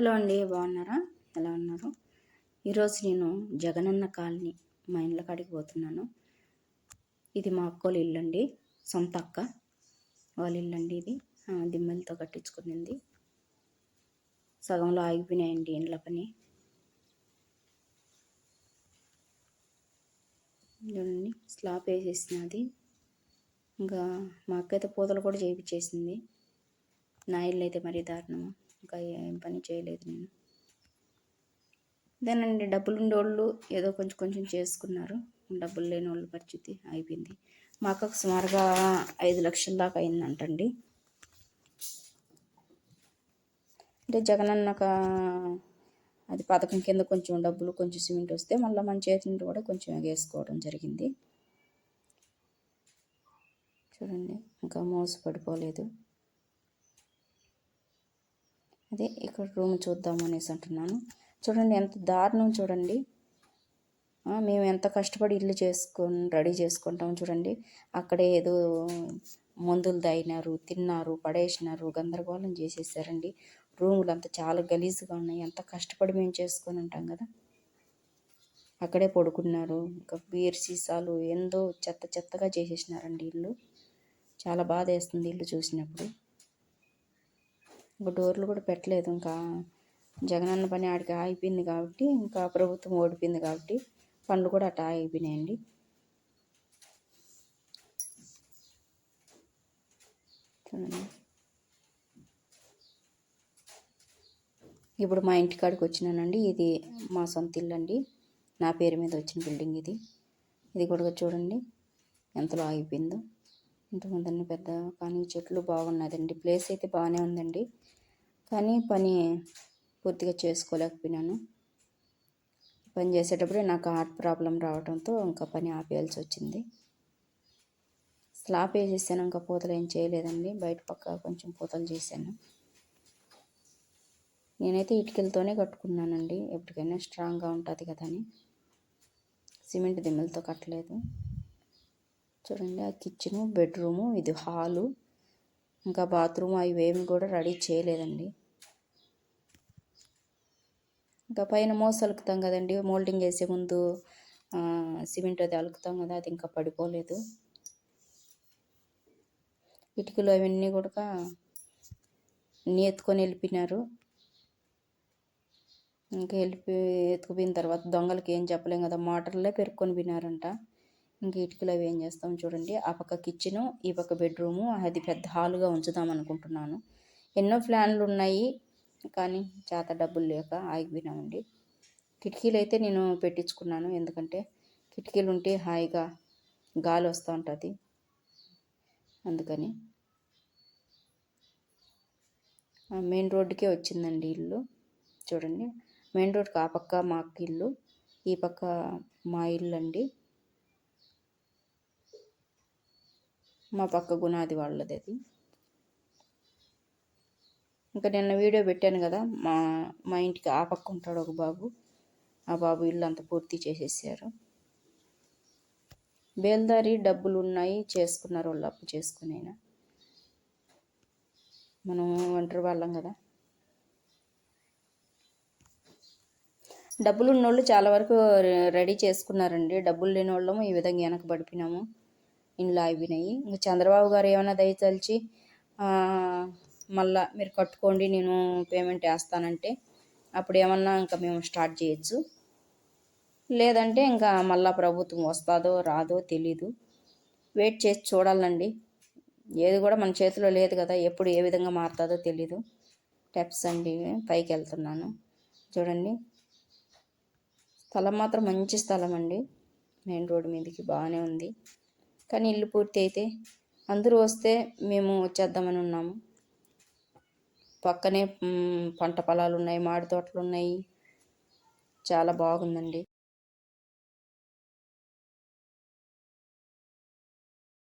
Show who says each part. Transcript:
Speaker 1: Hello అండి బాగున్నారా? ఎలా ఉన్నారు? ఈరోజు నేను జగనన్న కాలనీ మా ఇండ్ల కాడికి పోతున్నాను. ఇది మా అక్కోళ్ళ ఇల్లు అండి సొంత అక్క వాళ్ళ ఇల్లు అండి ఇది దిమ్మలతో కట్టించుకునింది. సగంలో ఆగిపోయినాయండి ఇండ్ల పని. చూడండి స్లాబ్ వేసేసినది. ఇంకా మా అక్క అయితే పూతలు కూడా చేయించేసింది నా ఇల్లు అయితే మరీ దారుణము. ఇంకా ఏం పని చేయలేదు నేను. ఇదేనండి డబ్బులు ఉండేవాళ్ళు ఏదో కొంచెం కొంచెం చేసుకున్నారు. డబ్బులు లేని వాళ్ళ పరిస్థితి అయిపోయింది. మా అక్కకు సుమారుగా ఐదు లక్షల దాకా అయిందంటండి. అంటే జగనన్నక అది పథకం కింద కొంచెం డబ్బులు కొంచెం సిమెంట్ వస్తే మళ్ళీ మన చేతి నుండి కూడా కొంచెం వేసుకోవడం జరిగింది. చూడండి ఇంకా మోసపడిపోలేదు. అదే ఇక్కడ రూమ్ చూద్దాం అనేసి అంటున్నాను. చూడండి ఎంత దారుణం చూడండి. మేము ఎంత కష్టపడి ఇల్లు చేసుకొని రెడీ చేసుకుంటాం చూడండి. అక్కడే ఏదో మందులు తాగినారు తిన్నారు పడేసినారు గందరగోళం చేసేసారండి. రూములు అంతా చాలా గలీజ్గా ఉన్నాయి. ఎంత కష్టపడి మేము చేసుకొని ఉంటాం కదా. అక్కడే పడుకున్నారు. ఇంకా బీర్ సీసాలు ఎందో చెత్త చెత్తగా చేసేసినారండి ఇల్లు. చాలా బాధ వేస్తుంది ఇల్లు చూసినప్పుడు. ఇంకా డోర్లు కూడా పెట్టలేదు. ఇంకా జగనన్న పని ఆడికి ఆగిపోయింది కాబట్టి ఇంకా ప్రభుత్వం ఓడిపోయింది కాబట్టి పనులు కూడా అట్లా ఆగిపోయినాయండి చూడండి. ఇప్పుడు మా ఇంటికాడికి వచ్చినానండి. ఇది మా సొంత ఇల్లు అండి. నా పేరు మీద వచ్చిన బిల్డింగ్ ఇది. ఇది కూడా చూడండి. ఎంతలో ఆగిపోయిందో. ఇంతకుముందు పెద్ద కానీ చెట్లు బాగున్నదండి. ప్లేస్ అయితే బాగానే ఉందండి. కానీ పని పూర్తిగా చేసుకోలేకపోయినాను. పని చేసేటప్పుడే నాకు హార్ట్ ప్రాబ్లం రావడంతో ఇంకా పని ఆపేయాల్సి వచ్చింది. స్లాబ్ వేసేసాను ఇంకా పూతలు ఏం చేయలేదండి. బయట పక్క కొంచెం పూతలు చేశాను. నేనైతే ఇటుకలతోనే కట్టుకున్నానండి. ఎప్పటికైనా స్ట్రాంగ్గా ఉంటుంది కదా అని సిమెంట్ దిమ్మలతో కట్టలేదు. చూడండి ఆ కిచెను బెడ్రూము ఇది హాలు ఇంకా బాత్రూమ్ అవి కూడా రెడీ చేయలేదండి. ఇంకా పైన మోసలు అలుకుతాం కదండి మోల్డింగ్ వేసే ముందు సిమెంట్ అది అలుకుతాం కదా అది ఇంకా పడిపోలేదు. ఇటుకలు అవన్నీ కూడా అన్నీ ఎత్తుకొని వెళ్ళిపోయినారు. ఇంకా వెళ్ళిపో ఎత్తుకుపోయిన తర్వాత దొంగలకి ఏం చెప్పలేం కదా మోటార్లే పెరుక్కొని పోయినారంట. ఇంకా ఇటుకలు అవి ఏం చేస్తాం చూడండి. ఆ పక్క కిచెను ఈ పక్క బెడ్రూము అది పెద్ద హాల్గా ఉంచుదాం అనుకుంటున్నాను. ఎన్నో ప్లాన్లు ఉన్నాయి కానీ చేత డబ్బులు లేక ఆగిపోయినామండి. కిటికీలు అయితే నేను పెట్టించుకున్నాను. ఎందుకంటే కిటికీలు ఉంటే హాయిగా గాలి వస్తూ ఉంటుంది. అందుకని మెయిన్ రోడ్డుకే వచ్చిందండి ఇల్లు. చూడండి. మెయిన్ రోడ్కి ఆ పక్క మాకు ఇల్లు ఈ పక్క మా ఇల్లు అండి మా పక్క గునాది వాళ్ళది అది. ఇంకా నిన్న వీడియో పెట్టాను కదా మా మా ఇంటికి ఆ పక్క ఉంటాడు ఒక బాబు. ఆ బాబు ఇల్లు అంతా పూర్తి చేసేసారు. బేల్దారి డబ్బులు ఉన్నాయి చేసుకున్నారు వాళ్ళు అప్పు చేసుకునేనా. మనం ఒంటరి వాళ్ళం కదా. డబ్బులు ఉన్నోళ్ళు చాలా వరకు రెడీ చేసుకున్నారండి. డబ్బులు లేని వాళ్ళము ఈ విధంగా వెనక పడిపోయినాము ఇంట్లో అయిపోయినాయి ఇంకా చంద్రబాబు గారు ఏమైనా దయతలిచి మళ్ళా మీరు కట్టుకోండి నేను పేమెంట్ వేస్తానంటే అప్పుడు ఏమన్నా ఇంకా మేము స్టార్ట్ చేయొచ్చు. లేదంటే ఇంకా మళ్ళా ప్రభుత్వం వస్తుందో రాదో తెలీదు. వెయిట్ చేసి చూడాలండి. ఏది కూడా మన చేతిలో లేదు కదా ఎప్పుడు ఏ విధంగా మారుతుందో తెలీదు. స్టెప్స్ అండి పైకి వెళ్తున్నాను. చూడండి. స్థలం మాత్రం మంచి స్థలం అండి. మెయిన్ రోడ్ మీదకి బాగానే ఉంది. కానీ ఇల్లు పూర్తి అయితే అందరూ వస్తే మేము వచ్చేద్దామని ఉన్నాము. పక్కనే పంట పొలాలు ఉన్నాయి మాడి తోటలు ఉన్నాయి. చాలా బాగుందండి.